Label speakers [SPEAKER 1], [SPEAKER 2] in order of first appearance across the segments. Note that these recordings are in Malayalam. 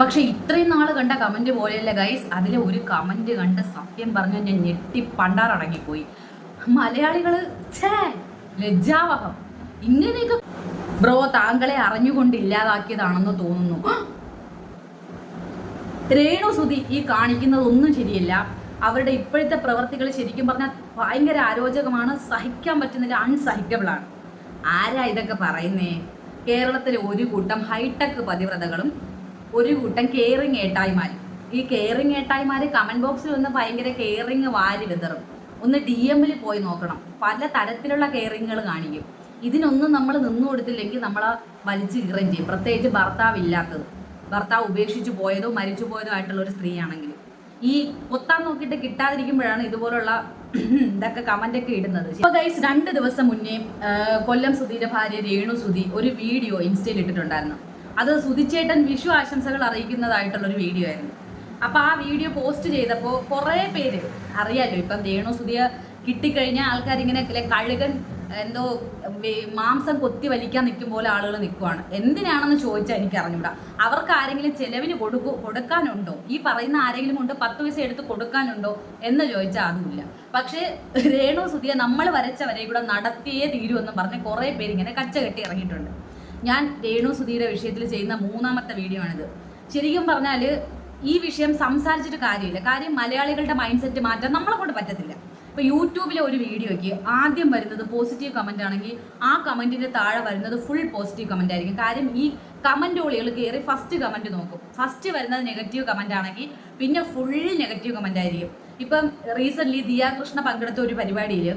[SPEAKER 1] പക്ഷെ ഇത്രയും നാൾ കണ്ട കമന്റ് പോലെയല്ല ഗൈസ് അതിലെ ഒരു കമന്റ് കണ്ട് സത്യം പറഞ്ഞ ഞാൻ ഞെട്ടി പണ്ടാറടങ്ങിപ്പോയി മലയാളികൾ ഛേ ലജ്ജാവഹം. ഇങ്ങനെയൊക്കെ ബ്രോ താങ്കളെ അറിഞ്ഞുകൊണ്ട് ഇല്ലാതാക്കിയതാണെന്ന് തോന്നുന്നു. രേണു സുധി ഈ കാണിക്കുന്നതൊന്നും ശരിയല്ല. അവരുടെ ഇപ്പോഴത്തെ പ്രവർത്തികൾ ശരിക്കും പറഞ്ഞാൽ ഭയങ്കര ആരോചകമാണ് സഹിക്കാൻ പറ്റുന്നില്ല അൺസഹിക്കബിൾ ആണ്. ആരാ ഇതൊക്കെ പറയുന്നേ? കേരളത്തിലെ ഒരു കൂട്ടം ഹൈടെക് പതിവ്രതകളും ഒരു കൂട്ടം കെയറിങ് ഏട്ടായിമാർ ഈ കെയറിങ് ഏട്ടായിമാർ കമന്റ് ബോക്സിൽ ഒന്ന് ഭയങ്കര കെയറിങ് വാരി വിതറും. ഒന്ന് ഡി എമ്മിൽ പോയി നോക്കണം. പല തരത്തിലുള്ള കെയറിങ്ങുകൾ കാണിക്കും. ഇതിനൊന്നും നമ്മൾ നിന്നു കൊടുത്തില്ലെങ്കിൽ നമ്മൾ വലിച്ചു കീറുകയും ചെയ്യും. പ്രത്യേകിച്ച് ഭർത്താവ് ഇല്ലാത്തത്. ഭർത്താവ് ഉപേക്ഷിച്ച് പോയതോ മരിച്ചു പോയതോ ആയിട്ടുള്ള ഒരു സ്ത്രീയാണെങ്കിൽ ഈ കൊത്താൻ നോക്കിയിട്ട് കിട്ടാതിരിക്കുമ്പോഴാണ് ഇതുപോലുള്ള ഇതൊക്കെ കമന്റ് ഒക്കെ ഇടുന്നത്. ഇപ്പോൾ ഗൈസ് രണ്ട് ദിവസം മുന്നേ കൊല്ലം സുധീയുടെ ഭാര്യ രേണു സുധി ഒരു വീഡിയോ ഇൻസ്റ്റയിൽ ഇട്ടിട്ടുണ്ടായിരുന്നു. അത് സുതിച്ചേട്ടൻ വിഷു ആശംസകൾ അറിയിക്കുന്നതായിട്ടുള്ള ഒരു വീഡിയോ ആയിരുന്നു. അപ്പൊ ആ വീഡിയോ പോസ്റ്റ് ചെയ്തപ്പോൾ കുറേ പേര് അറിയാലോ ഇപ്പം രേണു സുതിയ കിട്ടിക്കഴിഞ്ഞാൽ ഇല്ലേ കഴുകൻ എന്തോ മാംസം കൊത്തി വലിക്കാൻ നിൽക്കും പോലെ ആളുകൾ നിൽക്കുവാണ്. എന്തിനാണെന്ന് ചോദിച്ചാൽ എനിക്ക് അറിഞ്ഞൂടാ അവർക്ക് ആരെങ്കിലും ചെലവിന് കൊടുക്കു കൊടുക്കാനുണ്ടോ? ഈ പറയുന്ന ആരെങ്കിലും കൊണ്ട് പത്ത് പൈസ എടുത്ത് കൊടുക്കാനുണ്ടോ എന്ന് ചോദിച്ചാൽ അതുമില്ല പക്ഷേ രേണു സുധിയെ നമ്മൾ വരച്ചവരെ കൂടെ നടത്തിയേ തീരുമെന്ന് പറഞ്ഞ് കുറേ പേര് ഇങ്ങനെ കച്ച കെട്ടി ഇറങ്ങിയിട്ടുണ്ട്. ഞാൻ രേണു സുധിയുടെ വിഷയത്തിൽ ചെയ്യുന്ന മൂന്നാമത്തെ വീഡിയോ ആണിത്. ശരിക്കും പറഞ്ഞാൽ ഈ വിഷയം സംസാരിച്ചിട്ട് കാര്യമില്ല. കാര്യം മലയാളികളുടെ മൈൻഡ് സെറ്റ് മാറ്റാൻ നമ്മളെ കൊണ്ട് പറ്റത്തില്ല. ഇപ്പൊ യൂട്യൂബിലെ ഒരു വീഡിയോയ്ക്ക് ആദ്യം വരുന്നത് പോസിറ്റീവ് കമന്റ് ആണെങ്കിൽ ആ കമന്റിന്റെ താഴെ വരുന്നത് ഫുൾ പോസിറ്റീവ് കമന്റ് ആയിരിക്കും. കാര്യം ഈ കമന്റ് ഒളികൾ കയറി ഫസ്റ്റ് കമന്റ് നോക്കും. ഫസ്റ്റ് വരുന്നത് നെഗറ്റീവ് കമന്റ് ആണെങ്കിൽ പിന്നെ ഫുൾ നെഗറ്റീവ് കമന്റ് ആയിരിക്കും. ഇപ്പം റീസെന്റ് ദിയാകൃഷ്ണ പങ്കെടുത്ത ഒരു പരിപാടിയിൽ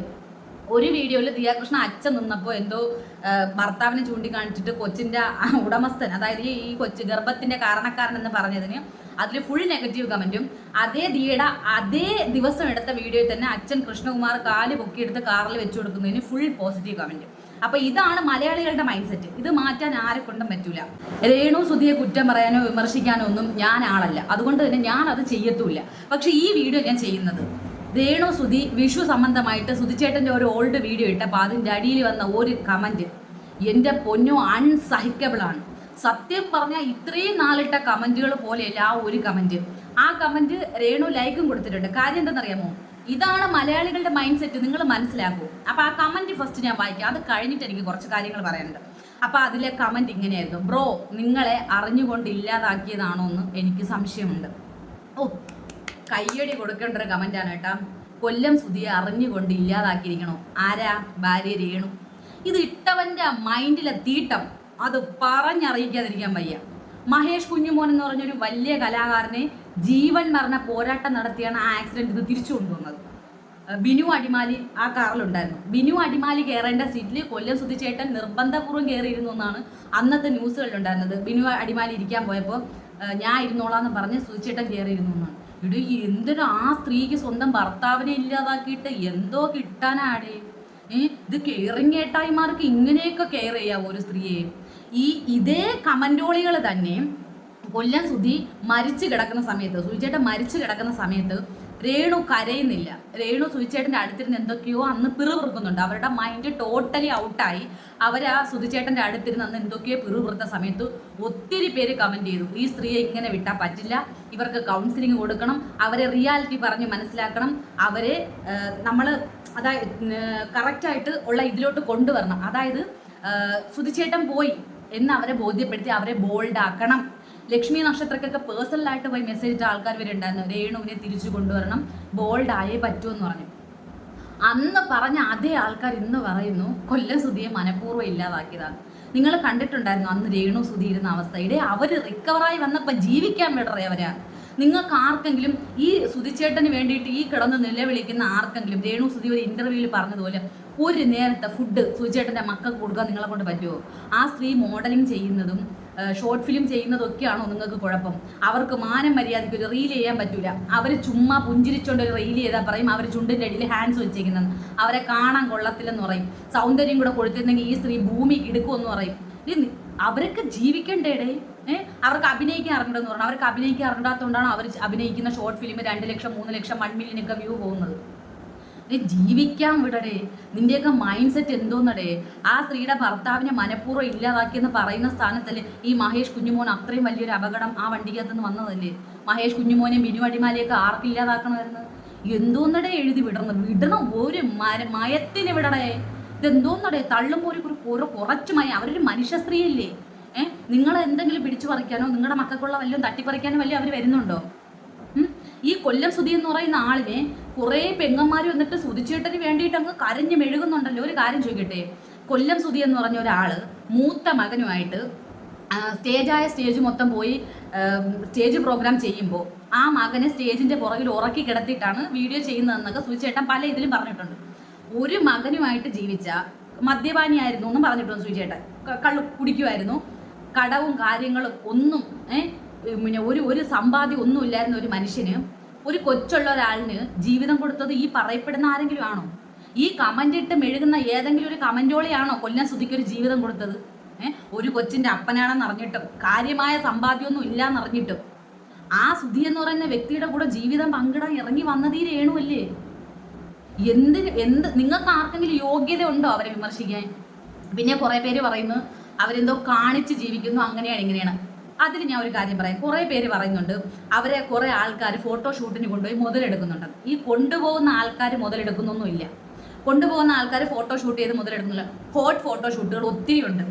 [SPEAKER 1] ഒരു വീഡിയോയിൽ ദിയാകൃഷ്ണ അച്ഛൻ നിന്നപ്പോൾ എന്തോ ഭർത്താവിനെ ചൂണ്ടിക്കാണിച്ചിട്ട് കൊച്ചിന്റെ ആ ഉടമസ്ഥൻ അതായത് ഈ കൊച്ചു ഗർഭത്തിന്റെ കാരണക്കാരൻ എന്ന് പറഞ്ഞതിന് അതിൽ ഫുൾ നെഗറ്റീവ് കമന്റും അതേ ദിയുടെ അതേ ദിവസം എടുത്ത വീഡിയോയിൽ തന്നെ അച്ഛൻ കൃഷ്ണകുമാർ കാൽ പൊക്കിയെടുത്ത് കാറിൽ വെച്ചു കൊടുക്കുന്നതിന് ഫുൾ പോസിറ്റീവ് കമന്റ് അപ്പൊ ഇതാണ് മലയാളികളുടെ മൈൻഡ് സെറ്റ് ഇത് മാറ്റാൻ ആരെ കൊണ്ടും പറ്റൂല. രേണു സുധിയെ കുറ്റം പറയാനോ വിമർശിക്കാനോ ഒന്നും ഞാൻ ആളല്ല. അതുകൊണ്ട് തന്നെ ഞാൻ അത് ചെയ്യത്തുമില്ല പക്ഷെ ഈ വീഡിയോ ഞാൻ ചെയ്യുന്നത് രേണു സുധി വിഷു സംബന്ധമായിട്ട് സുധിച്ചേട്ടന്റെ ഒരു ഓൾഡ് വീഡിയോ ഇട്ടപ്പോൾ അതിന്റെ അടിയിൽ വന്ന ഒരു കമന്റ് എന്റെ പൊന്നു അൺസഹിക്കബിളാണ് സത്യം പറഞ്ഞാൽ ഇത്രയും നാളിട്ട കമന്റുകൾ പോലെയല്ല ആ ഒരു കമന്റ്. ആ കമന്റ് രേണു ലൈക്കും കൊടുത്തിട്ടുണ്ട്. കാര്യം എന്തെന്നറിയാമോ ഇതാണ് മലയാളികളുടെ മൈൻഡ് സെറ്റ് നിങ്ങൾ മനസ്സിലാക്കൂ. അപ്പോൾ ആ കമന്റ് ഫസ്റ്റ് ഞാൻ വായിക്കാം. അത് കഴിഞ്ഞിട്ട് എനിക്ക് കുറച്ച് കാര്യങ്ങൾ പറയാനുണ്ട്. അപ്പോൾ അതിലെ കമന്റ് ഇങ്ങനെയായിരുന്നു. ബ്രോ നിങ്ങളെ അറിഞ്ഞുകൊണ്ട് ഇല്ലാതാക്കിയതാണോ എന്ന് എനിക്ക് സംശയമുണ്ട്. ഓ കയ്യടി കൊടുക്കേണ്ട ഒരു കമന്റാണ് കേട്ടാ. കൊല്ലം സുധിയെ അറിഞ്ഞുകൊണ്ട് ഇല്ലാതാക്കിയിരിക്കണോ? ആരാ? ഭാര്യ രേണു. ഇത് ഇട്ടവന്റെ മൈൻഡിലെ തീട്ടം. അത് പറഞ്ഞറിയിക്കാതിരിക്കാൻ വയ്യ. മഹേഷ് കുഞ്ഞുമോൻ എന്ന് പറഞ്ഞൊരു വലിയ കലാകാരനെ ജീവൻ മരണ പോരാട്ടം നടത്തിയാണ് ആ ആക്സിഡന്റ് ഇത് തിരിച്ചു കൊണ്ടുവന്നത്. ബിനു അടിമാലി ആ കാറിലുണ്ടായിരുന്നു ബിനു അടിമാലി കയറേണ്ട സീറ്റിൽ കൊല്ലം സുധിച്ചേട്ടൻ നിർബന്ധപൂർവം കയറിയിരുന്നു എന്നാണ് അന്നത്തെ ന്യൂസുകളിലുണ്ടായിരുന്നത് ബിനു അടിമാലി ഇരിക്കാൻ പോയപ്പോൾ ഞാൻ ഞാൻ ഇരുന്നോളാന്ന് പറഞ്ഞ് ചേട്ടൻ കയറിയിരുന്നു എന്നാണ്. ഇടി എന്തിനാ ആ സ്ത്രീക്ക് സ്വന്തം ഭർത്താവിനെ ഇല്ലാതാക്കിയിട്ട് എന്തോ കിട്ടാനാടേ? ഏ ഇത് കെയറിങ് ഏട്ടായിമാർക്ക് ഇങ്ങനെയൊക്കെ കെയർ ചെയ്യാവോ ഒരു സ്ത്രീയെ? ഈ ഇതേ കമന്റോളികൾ തന്നെ കൊല്ലം സുധി മരിച്ചു കിടക്കുന്ന സമയത്ത് സുചേട്ടൻ മരിച്ചു കിടക്കുന്ന സമയത്ത് രേണു കരയുന്നില്ല. രേണു സുധിച്ചേട്ടന്റെ അടുത്തിരുന്ന് എന്തൊക്കെയോ അന്ന് പിറുപിറുക്കുന്നുണ്ട് അവരുടെ മൈൻഡ് ടോട്ടലി ഔട്ടായി അവർ ആ സുധിച്ചേട്ടന്റെ അടുത്തിരുന്ന് അന്ന് എന്തൊക്കെയോ പിറുപിറുത്ത സമയത്ത് ഒത്തിരി പേര് കമന്റ് ചെയ്തു. ഈ സ്ത്രീയെ ഇങ്ങനെ വിട്ടാൽ പറ്റില്ല. ഇവർക്ക് കൗൺസിലിംഗ് കൊടുക്കണം. അവരെ റിയാലിറ്റി പറഞ്ഞ് മനസ്സിലാക്കണം. അവരെ നമ്മൾ അതായത് കറക്റ്റായിട്ട് ഉള്ള ഇതിലോട്ട് കൊണ്ടുവരണം. അതായത് സുധിച്ചേട്ടൻ പോയി എന്ന് അവരെ ബോധ്യപ്പെടുത്തി അവരെ ബോൾഡ് ആക്കണം. ലക്ഷ്മി നക്ഷത്രക്കൊക്കെ പേഴ്സണലായിട്ട് പോയി മെസ്സേജ് ഇട്ട ആൾക്കാർ വരുന്നുണ്ടായിരുന്നു രേണുവിനെ തിരിച്ചു കൊണ്ടുവരണം ബോൾഡ് ആയേ പറ്റൂ എന്ന് പറഞ്ഞു. അന്ന് പറഞ്ഞ അതേ ആൾക്കാർ ഇന്ന് പറയുന്നു കൊല്ലം സുധിയെ മനഃപൂർവം ഇല്ലാതാക്കിയതാണ്. നിങ്ങൾ കണ്ടിട്ടുണ്ടായിരുന്നു അന്ന് രേണു സുധി ഇരുന്ന അവസ്ഥ. ഇടേ അവർ റിക്കവറായി വന്നപ്പോൾ ജീവിക്കാൻ വിടറേ അവരാ. നിങ്ങൾക്ക് ആർക്കെങ്കിലും ഈ സുധിച്ചേട്ടന് വേണ്ടിയിട്ട് ഈ കിടന്ന് നിലവിളിക്കുന്ന ആർക്കെങ്കിലും രേണു സുധി ഒരു ഇന്റർവ്യൂവിൽ പറഞ്ഞതുപോലെ ഒരു നേരത്തെ ഫുഡ് സുധിച്ചേട്ടന്റെ മക്കൾക്ക് കൊടുക്കാൻ നിങ്ങളെ കൊണ്ട് പറ്റുമോ ആ സ്ത്രീ മോഡലിംഗ് ചെയ്യുന്നതും ഷോർട്ട് ഫിലിം ചെയ്യുന്നതൊക്കെയാണോ നിങ്ങൾക്ക് കുഴപ്പം? അവർക്ക് മാനം മര്യാദയ്ക്ക് ഒരു റീൽ ചെയ്യാൻ പറ്റൂല. അവർ ചുമ്മാ പുഞ്ചിരിച്ചുകൊണ്ട് ഒരു റീൽ ചെയ്താൽ പറയും അവർ ചുണ്ടിന്റെ അടിയിൽ ഹാൻഡ്സ് വെച്ചേക്കുന്നത് അവരെ കാണാൻ കൊള്ളത്തില്ലെന്ന് പറയും. സൗന്ദര്യം കൂടെ കൊടുത്തിരുന്നെങ്കിൽ ഈ സ്ത്രീ ഭൂമി കിടക്കുമെന്ന് പറയും. അവർക്ക് ജീവിക്കേണ്ടേടെ അവരൊക്കെ ജീവിക്കണ്ടേടേ? ഏ? അവർക്ക് അഭിനയിക്കാൻ അറിഞ്ഞിട്ടെന്ന് പറഞ്ഞു. അവർക്ക് അഭിനയിക്കാൻ അറിഞ്ഞാത്തതുകൊണ്ടാണ് അവർ അഭിനയിക്കുന്ന ഷോർട്ട് ഫിലിം രണ്ട് ലക്ഷം മൂന്ന് ലക്ഷം വൺ മില്യൺ ഒക്കെ വ്യൂ പോകുന്നത്? ഏ ജീവിക്കാൻ വിടടേ. നിന്റെയൊക്കെ മൈൻഡ് സെറ്റ് എന്തോന്നടേ. ആ സ്ത്രീയുടെ ഭർത്താവിനെ മനഃപൂർവം ഇല്ലാതാക്കിയെന്ന് പറയുന്ന സ്ഥാനത്തല്ലേ ഈ മഹേഷ് കുഞ്ഞുമോൻ അത്രയും വലിയൊരു അപകടം ആ വണ്ടിക്കകത്തുനിന്ന് വന്നതല്ലേ? മഹേഷ് കുഞ്ഞുമോനെ ബിനു അടിമാലിയൊക്കെ ആർക്ക് ഇല്ലാതാക്കണമായിരുന്നു? എന്തോന്നടേ എഴുതി വിടണം വിടണം ഒരു മര മയത്തിന് വിടടേ. ഇതെന്തോന്നടേ? തള്ളുമ്പോൾ ഒരു കുറ കുറച്ച് മയ. അവരൊരു മനുഷ്യ സ്ത്രീയല്ലേ. ഏഹ് നിങ്ങൾ എന്തെങ്കിലും പിടിച്ചു പറിക്കാനോ നിങ്ങളുടെ മക്കൾക്കുള്ള വല്ലതും തട്ടിപ്പറിക്കാനോ വല്ലതും അവർ വരുന്നുണ്ടോ? ഈ കൊല്ലം സുധി എന്ന് പറയുന്ന ആളിനെ കുറേ പെങ്ങന്മാർ വന്നിട്ട് സുതിച്ചേട്ടന് വേണ്ടിയിട്ട് അങ്ങ് കരഞ്ഞു മെഴുകുന്നുണ്ടല്ലോ. ഒരു കാര്യം ചോദിക്കട്ടെ? കൊല്ലം സുതി എന്ന് പറഞ്ഞ ഒരാൾ മൂത്ത മകനുമായിട്ട് സ്റ്റേജായ സ്റ്റേജ് മൊത്തം പോയി സ്റ്റേജ് പ്രോഗ്രാം ചെയ്യുമ്പോൾ ആ മകനെ സ്റ്റേജിന്റെ പുറകിൽ ഉറക്കി കിടത്തിയിട്ടാണ് വീഡിയോ ചെയ്യുന്നതെന്നൊക്കെ സുചേട്ടൻ പല ഇതിലും പറഞ്ഞിട്ടുണ്ട്. ഒരു മകനുമായിട്ട് ജീവിച്ച മദ്യപാനിയായിരുന്നു എന്നും പറഞ്ഞിട്ടുണ്ട് സുചേട്ടൻ കള്ളു കുടിക്കുമായിരുന്നു. കടവും കാര്യങ്ങളും ഒന്നും ഏഹ് പിന്നെ ഒരു ഒരു സമ്പാദ്യം ഒന്നും ഇല്ലായിരുന്ന ഒരു മനുഷ്യന് ഒരു കൊച്ചുള്ള ഒരാളിന് ജീവിതം കൊടുത്തത് ഈ പറയപ്പെടുന്ന ആരെങ്കിലും ആണോ? ഈ കമന്റ് ഇട്ട് മെഴുകുന്ന ഏതെങ്കിലും ഒരു കമന്റോളിയാണോ കൊല്ലം സുധിക്ക് ഒരു ജീവിതം കൊടുത്തത്? ഒരു കൊച്ചിന്റെ അപ്പനാണെന്ന് അറിഞ്ഞിട്ടും കാര്യമായ സമ്പാദ്യമൊന്നും ഇല്ലാന്ന് അറിഞ്ഞിട്ടും. ആ സുധി എന്ന് പറയുന്ന വ്യക്തിയുടെ കൂടെ ജീവിതം പങ്കിടാൻ ഇറങ്ങി വന്നതീ രേണുവല്ലേ എന്തിന് എന്ത് നിങ്ങൾക്ക് ആർക്കെങ്കിലും യോഗ്യത ഉണ്ടോ അവരെ വിമർശിക്കാൻ? പിന്നെ കുറെ പേര് പറയുന്നു അവരെന്തോ കാണിച്ച് ജീവിക്കുന്നു അങ്ങനെയാണ് ഇങ്ങനെയാണ്. അതിന് ഞാൻ ഒരു കാര്യം പറയാം. കുറെ പേര് പറയുന്നുണ്ട് അവരെ കുറെ ആൾക്കാർ ഫോട്ടോ ഷൂട്ടിന് കൊണ്ടുപോയി മുതലെടുക്കുന്നുണ്ട്. ഈ കൊണ്ടുപോകുന്ന ആൾക്കാർ മുതലെടുക്കുന്നൊന്നുമില്ല. കൊണ്ടുപോകുന്ന ആൾക്കാർ ഫോട്ടോ ഷൂട്ട് ചെയ്ത് മുതലെടുക്കുന്നില്ല. ഹോട്ട് ഫോട്ടോ ഷൂട്ടുകൾ ഒത്തിരി ഉണ്ട്.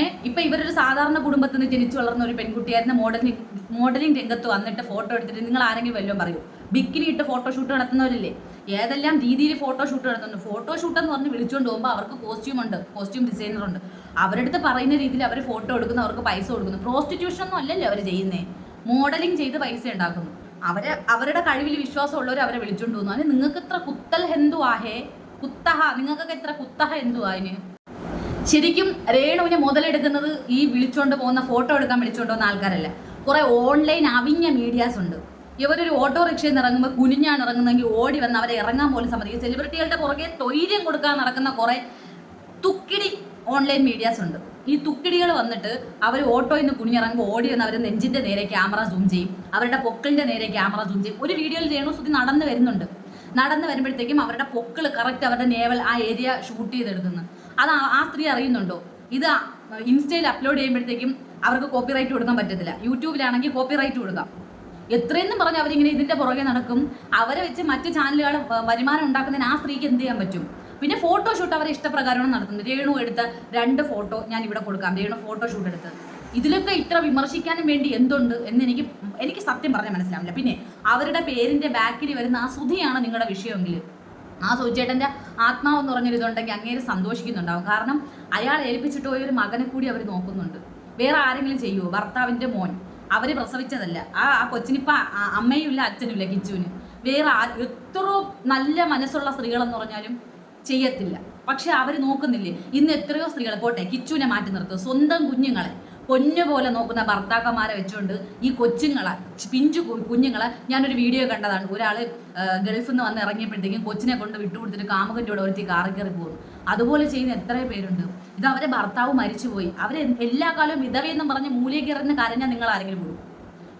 [SPEAKER 1] ഏഹ് ഇപ്പൊ ഇവരൊരു സാധാരണ കുടുംബത്തിൽ നിന്ന് ജനിച്ചു വളർന്ന ഒരു പെൺകുട്ടിയായിരുന്ന. മോഡലിംഗ് മോഡലിംഗ് രംഗത്ത് വന്നിട്ട് ഫോട്ടോ എടുത്തിട്ട് നിങ്ങൾ ആരെങ്കിലും വല്ലതും പറയൂ. ബിക്കിനി ഇട്ട് ഫോട്ടോ ഷൂട്ട് നടത്തുന്നവരില്ലേ? ഏതെല്ലാം രീതിയിൽ ഫോട്ടോഷൂട്ട് നടത്തുന്നു. ഫോട്ടോഷൂട്ട് എന്ന് പറഞ്ഞ് വിളിച്ചുകൊണ്ട് പോകുമ്പോൾ അവർക്ക് കോസ്റ്റ്യൂം ഉണ്ട്. കോസ്റ്റ്യൂം ഡിസൈനർ ഉണ്ട്. അവരുടെ അടുത്ത് പറയുന്ന രീതിയിൽ അവർ ഫോട്ടോ എടുക്കുന്നു അവർക്ക് പൈസ കൊടുക്കുന്നു. പ്രോസ്റ്റിറ്റ്യൂഷൻ ഒന്നും അല്ലല്ലോ അവർ ചെയ്യുന്നേ. മോഡലിംഗ് ചെയ്ത് പൈസ ഉണ്ടാക്കുന്നു. അവരെ അവരുടെ കഴിവിൽ വിശ്വാസമുള്ളവർ അവരെ വിളിച്ചുകൊണ്ട് പോകുന്നു. അതിന് നിങ്ങൾക്ക് ഇത്ര കുത്തൽ ഹെന്തുവാഹേ കുത്തഹ നിങ്ങൾക്കൊക്കെ എത്ര കുത്തഹ എന്തു അതിന്? ശരിക്കും രേണുവിനെ മുതലെടുക്കുന്നത് ഈ വിളിച്ചുകൊണ്ട് പോകുന്ന ഫോട്ടോ എടുക്കാൻ വിളിച്ചുകൊണ്ട് പോകുന്ന ആൾക്കാരല്ല. കുറേ ഓൺലൈൻ അവിഞ്ഞ മീഡിയാസ് ഉണ്ട്. ഇവരൊരു ഓട്ടോറിക്ഷയിൽ നിന്ന് ഇറങ്ങുമ്പോൾ കുനിഞ്ഞാണ് ഇറങ്ങുന്നതെങ്കിൽ ഓടി വന്ന് അവരെ ഇറങ്ങാൻ പോലും സമ്മതിക്കും സെലിബ്രിറ്റികളുടെ പുറകെ തൊഴിലും കൊടുക്കാൻ നടക്കുന്ന കുറേ തുക്കിടി ഓൺലൈൻ മീഡിയാസ് ഉണ്ട്. ഈ തുക്കിടികൾ വന്നിട്ട് അവർ ഓട്ടോയിൽ നിന്ന് കുനിഞ്ഞിറങ്ങുമ്പോൾ ഓടി വന്ന് അവർ നെഞ്ചിന്റെ നേരെ ക്യാമറ സൂം ചെയ്യും. അവരുടെ പൊക്കിളിന്റെ നേരെ ക്യാമറ സൂം ചെയ്യും. ഒരു വീഡിയോയിൽ രേണു സുതി നടന്നു വരുന്നുണ്ട്. നടന്നു വരുമ്പോഴത്തേക്കും അവരുടെ പൊക്കിൾ കറക്റ്റ് അവരുടെ നേവൽ ആ ഏരിയ ഷൂട്ട് ചെയ്തെടുക്കുന്നു. അത് ആ സ്ത്രീ അറിയുന്നുണ്ടോ? ഇത് ഇൻസ്റ്റയിൽ അപ്ലോഡ് ചെയ്യുമ്പോഴത്തേക്കും അവർക്ക് കോപ്പിറൈറ്റ് കൊടുക്കാൻ പറ്റത്തില്ല. യൂട്യൂബിലാണെങ്കിൽ കോപ്പിറൈറ്റ് കൊടുക്കാം. എത്രയെന്നും പറഞ്ഞ് അവരിങ്ങനെ ഇതിന്റെ പുറകെ നടക്കും. അവരെ വെച്ച് മറ്റ് ചാനലുകൾ വരുമാനം ഉണ്ടാക്കുന്നതിന് ആ സ്ത്രീക്ക് എന്ത് ചെയ്യാൻ പറ്റും? പിന്നെ ഫോട്ടോ ഷൂട്ട് അവരെ ഇഷ്ടപ്രകാരമാണ് നടത്തുന്നത്. രേണു എടുത്ത രണ്ട് ഫോട്ടോ ഞാൻ ഇവിടെ കൊടുക്കാം. രേണു ഫോട്ടോഷൂട്ട് എടുത്ത്. ഇതിലൊക്കെ ഇത്ര വിമർശിക്കാനും വേണ്ടി എന്തുണ്ട് എന്ന് എനിക്ക് എനിക്ക് സത്യം പറഞ്ഞാൽ മനസ്സിലാവില്ല പിന്നെ അവരുടെ പേരിന്റെ ബാക്കിൽ വരുന്ന ആ സുധിയാണ് നിങ്ങളുടെ വിഷയമെങ്കിൽ. ആ സുചേട്ടന്റെ ആത്മാവ് എന്ന് പറഞ്ഞൊരു ഇതുണ്ടെങ്കിൽ അങ്ങേര് സന്തോഷിക്കുന്നുണ്ടാവും. കാരണം അയാൾ ഏൽപ്പിച്ചിട്ട് പോയ ഒരു മകനെ കൂടി അവർ നോക്കുന്നുണ്ട്. വേറെ ആരെങ്കിലും ചെയ്യുമോ ഭർത്താവിന്റെ മോൻ. അവർ പ്രസവിച്ചതല്ല. ആ ആ കൊച്ചിനിപ്പ അമ്മയുമില്ല അമ്മയും ഇല്ല അച്ഛനും ഇല്ല കിച്ചുവിന്. വേറെ എത്ര നല്ല മനസ്സുള്ള സ്ത്രീകളെന്ന് പറഞ്ഞാലും ചെയ്യത്തില്ല. പക്ഷെ അവർ നോക്കുന്നില്ലേ ഇന്ന് എത്രയോ സ്ത്രീകൾ പോട്ടെ കിച്ചുവിനെ മാറ്റി നിർത്തും. സ്വന്തം കുഞ്ഞുങ്ങളെ പൊന്നു പോലെ നോക്കുന്ന ഭർത്താക്കന്മാരെ വെച്ചുകൊണ്ട് ഈ കൊച്ചുങ്ങളെ പിഞ്ചു കുഞ്ഞുങ്ങളെ ഞാനൊരു വീഡിയോ കണ്ടതാണ്. ഒരാൾ ഗൾഫിൽ നിന്ന് വന്ന് ഇറങ്ങിയപ്പോഴത്തേക്കും കൊച്ചിനെ കൊണ്ട് വിട്ടുകൊടുത്തിട്ട് കാമുകന്റെ കൂടെ ഒരുത്തി കാറി കയറി പോകുന്നു. അതുപോലെ ചെയ്യുന്ന എത്ര പേരുണ്ട്. ഇത് അവരെ ഭർത്താവ് മരിച്ചുപോയി. അവരെ എല്ലാ കാലവും വിധവയെന്നും പറഞ്ഞ് മൂലയ്ക്ക് എറിഞ്ഞ് കരഞ്ഞാൽ നിങ്ങൾ ആരെങ്കിലും കൊടുക്കും?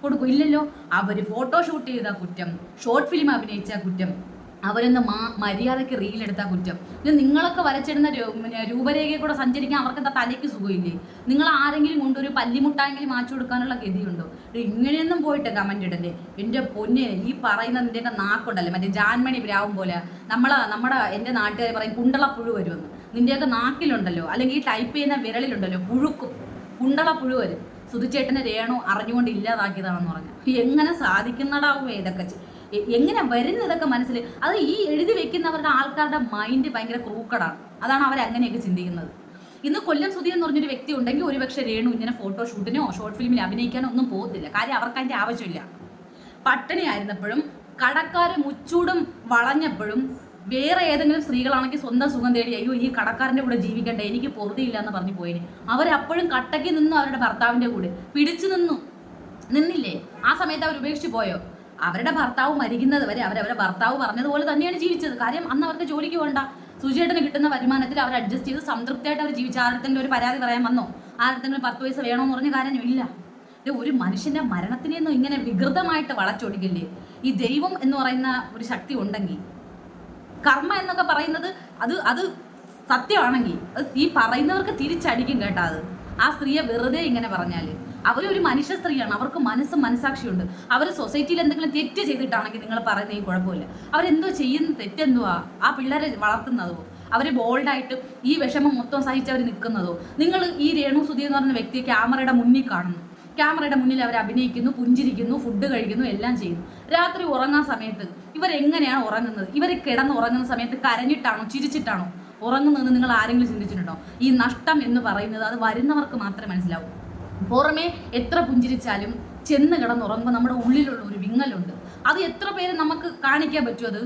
[SPEAKER 1] കൊടുക്കും. ഇല്ലല്ലോ. അവർ ഫോട്ടോഷൂട്ട് ചെയ്ത കുറ്റം ഷോർട്ട് ഫിലിം അഭിനയിച്ച കുറ്റം അവരൊന്ന് മാ മര്യാദയ്ക്ക് റീലെടുത്ത കുറ്റം. ഇത് നിങ്ങളൊക്കെ വരച്ചിടുന്ന രൂപരേഖയെ കൂടെ സഞ്ചരിക്കാൻ അവർക്ക് എന്താ തലയ്ക്ക് സുഖമില്ലേ? നിങ്ങൾ ആരെങ്കിലും കൊണ്ട് ഒരു പല്ലിമുട്ടായെങ്കിലും മാച്ചു കൊടുക്കാനുള്ള ഗതിയുണ്ടോ? ഇങ്ങനെയൊന്നും പോയിട്ട് കമന്റ് ഇടല്ലേ. എന്റെ പൊന്നെ ഈ പറയുന്ന നിന്റെയൊക്കെ നാക്കുണ്ടല്ലേ? മറ്റേ ജാൻമണി ബ്രാവും പോലെ. നമ്മളെ നമ്മുടെ എന്റെ നാട്ടുകാർ പറയും കുണ്ടളപ്പുഴു വരുമെന്ന്. നിന്റെയൊക്കെ നാക്കിലുണ്ടല്ലോ അല്ലെങ്കിൽ ഈ ടൈപ്പ് ചെയ്യുന്ന വിരലിലുണ്ടല്ലോ പുഴുക്കും. കുണ്ടള പുഴു വരും. സുധിച്ചേട്ടനെ രേണു അറിഞ്ഞുകൊണ്ട് ഇല്ലാതാക്കിയതാണെന്ന് പറഞ്ഞു. എങ്ങനെ സാധിക്കുന്നടാവും ഇതൊക്കെ എങ്ങനെ വരുന്ന ഇതൊക്കെ മനസ്സിൽ അത് ഈ എഴുതി വെക്കുന്നവരുടെ ആൾക്കാരുടെ മൈൻഡ് ഭയങ്കര ക്രൂക്കടാണ്. അതാണ് അവർ അങ്ങനെയൊക്കെ ചിന്തിക്കുന്നത്. ഇന്ന് കൊല്ലം സുധി എന്ന് പറഞ്ഞൊരു വ്യക്തി ഉണ്ടെങ്കിൽ ഒരുപക്ഷെ രേണു ഇങ്ങനെ ഫോട്ടോ ഷൂട്ടിനോ ഷോർട്ട് ഫിലിമിൽ അഭിനയിക്കാനോ ഒന്നും പോകത്തില്ല. കാര്യം അവർക്ക് അതിന്റെ ആവശ്യമില്ല. പട്ടിണി ആയിരുന്നപ്പോഴും കടക്കാരും മുച്ചൂടും വളഞ്ഞപ്പോഴും വേറെ ഏതെങ്കിലും സ്ത്രീകളാണെങ്കിൽ സ്വന്തം സുഖം തേടി അയ്യോ ഈ കടക്കാരന്റെ കൂടെ ജീവിക്കണ്ടേ എനിക്ക് പൊറുതിയില്ല എന്ന് പറഞ്ഞു പോയിന്. അവരപ്പോഴും കട്ടയ്ക്ക് നിന്നു അവരുടെ ഭർത്താവിന്റെ കൂടെ. പിടിച്ചു നിന്നു. നിന്നില്ലേ? ആ സമയത്ത് അവർ ഉപേക്ഷിച്ച് പോയോ? അവരുടെ ഭർത്താവ് മരിക്കുന്നത് വരെ അവരവരുടെ ഭർത്താവ് പറഞ്ഞതുപോലെ തന്നെയാണ് ജീവിച്ചത്. കാര്യം അന്ന് അവർക്ക് ജോലിക്ക് വേണ്ട സുചേട്ടന് കിട്ടുന്ന വരുമാനത്തിൽ അവർ അഡ്ജസ്റ്റ് ചെയ്ത് സംതൃപ്തിയായിട്ട് അവർ ജീവിച്ച ആരുടെ ഒരു പരാതി പറയാൻ വന്നോ? ആരുടെ പത്ത് പൈസ വേണമെന്ന് പറഞ്ഞ കാര്യമില്ല. ഒരു മനുഷ്യന്റെ മരണത്തിനെയൊന്നും ഇങ്ങനെ വികൃതമായിട്ട് വളച്ചൊടിക്കില്ലേ? ഈ ദൈവം എന്ന് പറയുന്ന ഒരു ശക്തി ഉണ്ടെങ്കിൽ കർമ്മ എന്നൊക്കെ പറയുന്നത് അത് അത് സത്യമാണെങ്കിൽ ഈ പറയുന്നവർക്ക് തിരിച്ചടിക്കും കേട്ടാ അത്. ആ സ്ത്രീയെ വെറുതെ ഇങ്ങനെ പറഞ്ഞാൽ അവരൊരു മനുഷ്യ സ്ത്രീയാണ്. അവർക്ക് മനസ്സും മനസാക്ഷിയുണ്ട് അവർ സൊസൈറ്റിയിൽ എന്തെങ്കിലും തെറ്റ് ചെയ്തിട്ടാണെങ്കിൽ നിങ്ങൾ പറയുന്നത് കുഴപ്പമില്ല. അവരെന്തോ ചെയ്യുന്ന തെറ്റെന്തുവാ? ആ പിള്ളേരെ വളർത്തുന്നതോ? അവർ ബോൾഡായിട്ട് ഈ വിഷമം മൊത്തം സഹിച്ചവർ നിൽക്കുന്നതോ? നിങ്ങൾ ഈ രേണു സുധി എന്ന് പറയുന്ന വ്യക്തിയെ ക്യാമറയുടെ മുന്നിൽ കാണുന്നു. ക്യാമറയുടെ മുന്നിൽ അവർ അഭിനയിക്കുന്നു പുഞ്ചിരിക്കുന്നു ഫുഡ് കഴിക്കുന്നു എല്ലാം ചെയ്യുന്നു. രാത്രി ഉറങ്ങാൻ സമയത്ത് ഇവരെങ്ങനെയാണ് ഉറങ്ങുന്നത്? ഇവർ കിടന്ന് ഉറങ്ങുന്ന സമയത്ത് കരഞ്ഞിട്ടാണോ ചിരിച്ചിട്ടാണോ ഉറങ്ങുന്നതെന്ന് നിങ്ങൾ ആരെങ്കിലും ചിന്തിച്ചിട്ടുണ്ടോ? ഈ നഷ്ടം എന്ന് പറയുന്നത് അത് വരുന്നവർക്ക് മാത്രമേ മനസ്സിലാവൂ. പുറമേ എത്ര പുഞ്ചിരിച്ചാലും ചെന്ന് കിടന്നുറങ്ങുമ്പോൾ നമ്മുടെ ഉള്ളിലുള്ള ഒരു വിങ്ങലുണ്ട്. അത് എത്ര പേര് നമുക്ക് കാണിക്കാൻ പറ്റും അത്?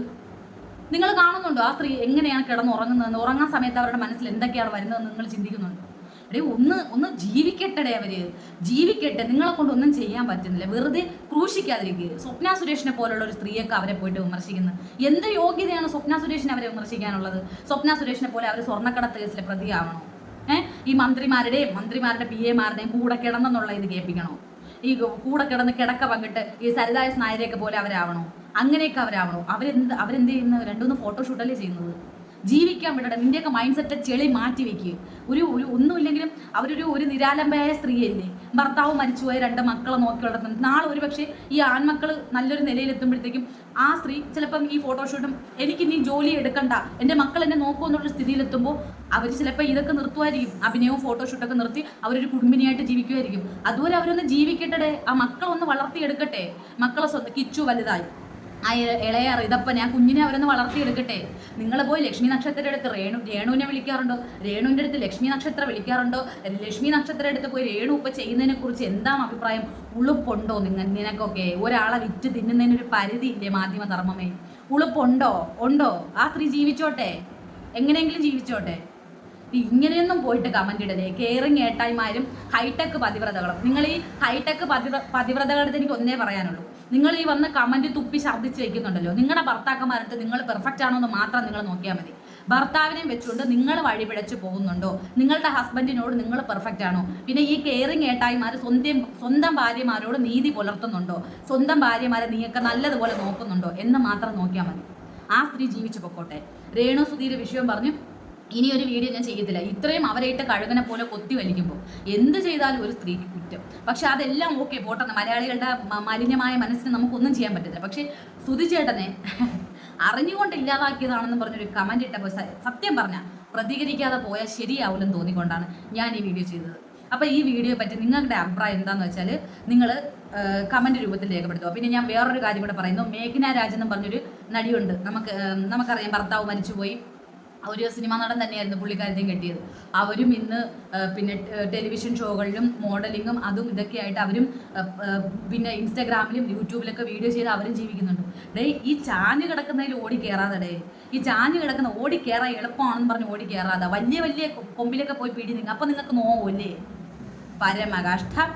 [SPEAKER 1] നിങ്ങൾ കാണുന്നുണ്ടോ ആ സ്ത്രീ എങ്ങനെയാണ് കിടന്നുറങ്ങുന്നതെന്ന് ഉറങ്ങാൻ സമയത്ത് അവരുടെ മനസ്സിൽ എന്തൊക്കെയാണ് വരുന്നതെന്ന് നിങ്ങൾ ചിന്തിക്കുന്നുണ്ടോ? എടേ ഒന്ന് ഒന്ന് ജീവിക്കട്ടെടേ അവർ. ജീവിക്കട്ടെ. നിങ്ങളെ കൊണ്ട് ഒന്നും ചെയ്യാൻ പറ്റുന്നില്ല. വെറുതെ ക്രൂശിക്കാതിരിക്കുക സ്വപ്ന സുരേഷിനെ പോലുള്ള ഒരു സ്ത്രീയൊക്കെ അവരെ പോയിട്ട് വിമർശിക്കുന്നത് എന്ത് യോഗ്യതയാണ് സ്വപ്ന സുരേഷിനെ അവരെ വിമർശിക്കാനുള്ളത്? സ്വപ്ന സുരേഷിനെ പോലെ അവർ സ്വർണക്കടത്ത് കേസിലെ പ്രതിയാവണോ. ഏഹ് ഈ മന്ത്രിമാരുടെയും മന്ത്രിമാരുടെ പി എമാരുടെയും കൂടെ കിടന്നെന്നുള്ള ഇത് കേൾപ്പിക്കണോ? ഈ കൂടെ കിടന്ന് കിടക്ക പങ്കിട്ട് ഈ സരിതായ സ്നായരെയൊക്കെ പോലെ അവരാവണോ? അങ്ങനെയൊക്കെ അവരാവണോ? അവരെന്ത് അവരെന്ത് ചെയ്യുന്നത് രണ്ടുമൂന്ന് ഫോട്ടോഷൂട്ടല്ലേ ചെയ്യുന്നത്? ജീവിക്കാൻ വിടട്ടെ നിന്റെയൊക്കെ മൈൻഡ് സെറ്റ് ചെളി മാറ്റി വെക്കുക ഒരു ഒരു ഒന്നുമില്ലെങ്കിലും അവരൊരു ഒരു നിരാലംബയായ സ്ത്രീയല്ലേ? ഭർത്താവ് മരിച്ചുപോയ രണ്ട് മക്കളെ നോക്കി വളർത്തുന്നത് നാളെ ഒരു പക്ഷേ ഈ ആൺമക്കൾ നല്ലൊരു നിലയിലെത്തുമ്പോഴത്തേക്കും ആ സ്ത്രീ ചിലപ്പം ഈ ഫോട്ടോഷൂട്ടും എനിക്ക് നീ ജോലി എടുക്കണ്ട എന്റെ മക്കൾ എന്നെ നോക്കൂ എന്നുള്ള സ്ഥിതിയിലെത്തുമ്പോൾ അവർ ചിലപ്പോൾ ഇതൊക്കെ നിർത്തുമായിരിക്കും അഭിനയവും ഫോട്ടോഷൂട്ടൊക്കെ നിർത്തി അവരൊരു കുടുംബിനിയായിട്ട് ജീവിക്കുമായിരിക്കും അതുപോലെ അവരൊന്ന് ജീവിക്കട്ടെ ആ മക്കളൊന്ന് വളർത്തിയെടുക്കട്ടെ. മക്കളെ സ്വന്തം കിച്ചു വലുതായി. ആ ഇളയ ഇതപ്പം ഞാൻ കുഞ്ഞിനെ അവരൊന്ന് വളർത്തിയെടുക്കട്ടെ. നിങ്ങൾ പോയി ലക്ഷ്മി നക്ഷത്രം എടുത്ത് രേണു രേണുവിനെ വിളിക്കാറുണ്ടോ? രേണുവിന്റെ അടുത്ത് ലക്ഷ്മി നക്ഷത്രം വിളിക്കാറുണ്ടോ? ലക്ഷ്മി നക്ഷത്രം എടുത്ത് പോയി രേണു ഇപ്പം ചെയ്യുന്നതിനെ കുറിച്ച് എന്താണ് അഭിപ്രായം? ഉളുപ്പുണ്ടോ നിങ്ങൾ നിനക്കൊക്കെ? ഒരാളെ വിറ്റ് തിന്നുന്നതിനൊരു പരിധിയില്ലേ മാധ്യമ ധർമ്മമേ ഉളുപ്പുണ്ടോ? ഉണ്ടോ? ആ സ്ത്രീ ജീവിച്ചോട്ടെ? എങ്ങനെയെങ്കിലും ജീവിച്ചോട്ടെ? ഇങ്ങനെയൊന്നും പോയിട്ട് കമന്റ് ഇടലേ കെയറിങ് ഏട്ടായിമാരും ഹൈടെക് പതിവ്രതകളും. നിങ്ങൾ ഈ ഹൈടെക് പതിവ്ര പതിവ്രതകളെടുത്ത് എനിക്ക് ഒന്നേ പറയാനുള്ളൂ. നിങ്ങൾ ഈ വന്ന കമന്റ് തുപ്പി ഛർദ്ദിച്ച് വെക്കുന്നുണ്ടല്ലോ. നിങ്ങളുടെ ഭർത്താക്കന്മാരുടെ നിങ്ങൾ പെർഫെക്റ്റ് ആണോ എന്ന് മാത്രം നിങ്ങൾ നോക്കിയാൽ മതി. ഭർത്താവിനെയും വെച്ചുകൊണ്ട് നിങ്ങൾ വഴി പിഴച്ച് പോകുന്നുണ്ടോ? നിങ്ങളുടെ ഹസ്ബൻഡിനോട് നിങ്ങൾ പെർഫെക്റ്റ് ആണോ? പിന്നെ ഈ കെയറിങ് ഏട്ടായിമാർ സ്വന്തം സ്വന്തം ഭാര്യമാരോട് നീതി പുലർത്തുന്നുണ്ടോ? സ്വന്തം ഭാര്യമാരെ നീയൊക്കെ നല്ലതുപോലെ നോക്കുന്നുണ്ടോ എന്ന് മാത്രം നോക്കിയാൽ മതി. ആ സ്ത്രീ ജീവിച്ചു പൊക്കോട്ടെ. രേണു സുധീര വിഷയം പറഞ്ഞു ഇനി ഒരു വീഡിയോ ഞാൻ ചെയ്യത്തില്ല. ഇത്രയും അവരായിട്ട് കഴുകനെ പോലെ കൊത്തി വലിക്കുമ്പോൾ എന്ത് ചെയ്താലും ഒരു സ്ത്രീക്ക് കുറ്റം. പക്ഷെ അതെല്ലാം ഓക്കെ പോട്ടെ. മലയാളികളുടെ മലിനമായ മനസ്സിന് നമുക്കൊന്നും ചെയ്യാൻ പറ്റത്തില്ല. പക്ഷേ സുധിചേട്ടനെ അറിഞ്ഞുകൊണ്ട് ഇല്ലാതാക്കിയതാണെന്ന് പറഞ്ഞൊരു കമന്റ് ഇട്ടപ്പോൾ സത്യം പറഞ്ഞാൽ പ്രതികരിക്കാതെ പോയാൽ ശരിയാവില്ലെന്ന് തോന്നിക്കൊണ്ടാണ് ഞാൻ ഈ വീഡിയോ ചെയ്തത്. അപ്പോൾ ഈ വീഡിയോ പറ്റി നിങ്ങളുടെ അഭിപ്രായം എന്താണെന്ന് വെച്ചാൽ നിങ്ങൾ കമന്റ് രൂപത്തിൽ രേഖപ്പെടുത്തുക. പിന്നെ ഞാൻ വേറൊരു കാര്യം കൂടെ പറയുന്നു. മേഘ്ന രാജ് എന്ന് പറഞ്ഞൊരു നടിയുണ്ട്. നമുക്ക് നമുക്കറിയാം ഭർത്താവ് മരിച്ചുപോയി. ഒരു സിനിമാ നടൻ തന്നെയായിരുന്നു പുള്ളിക്കാരത്തെയും കെട്ടിയത്. അവരും ഇന്ന് പിന്നെ ടെലിവിഷൻ ഷോകളിലും മോഡലിങ്ങും അതും ഇതൊക്കെ ആയിട്ട് അവരും പിന്നെ ഇൻസ്റ്റാഗ്രാമിലും യൂട്യൂബിലൊക്കെ വീഡിയോ ചെയ്ത് അവരും ജീവിക്കുന്നുണ്ട്. ഡേ ഈ ചാഞ്ഞ് കിടക്കുന്നതിൽ ഓടി കയറാതെ ഈ ചാഞ്ഞ് കിടക്കുന്ന ഓടി കയറാൻ എളുപ്പമാണെന്ന് പറഞ്ഞ് ഓടി കയറാതെ വലിയ വലിയ കൊമ്പിലൊക്കെ പോയി പിടി നിങ്ങൾ അപ്പം നിങ്ങൾക്ക് നോവല്ലേ പരമകഷ്ടം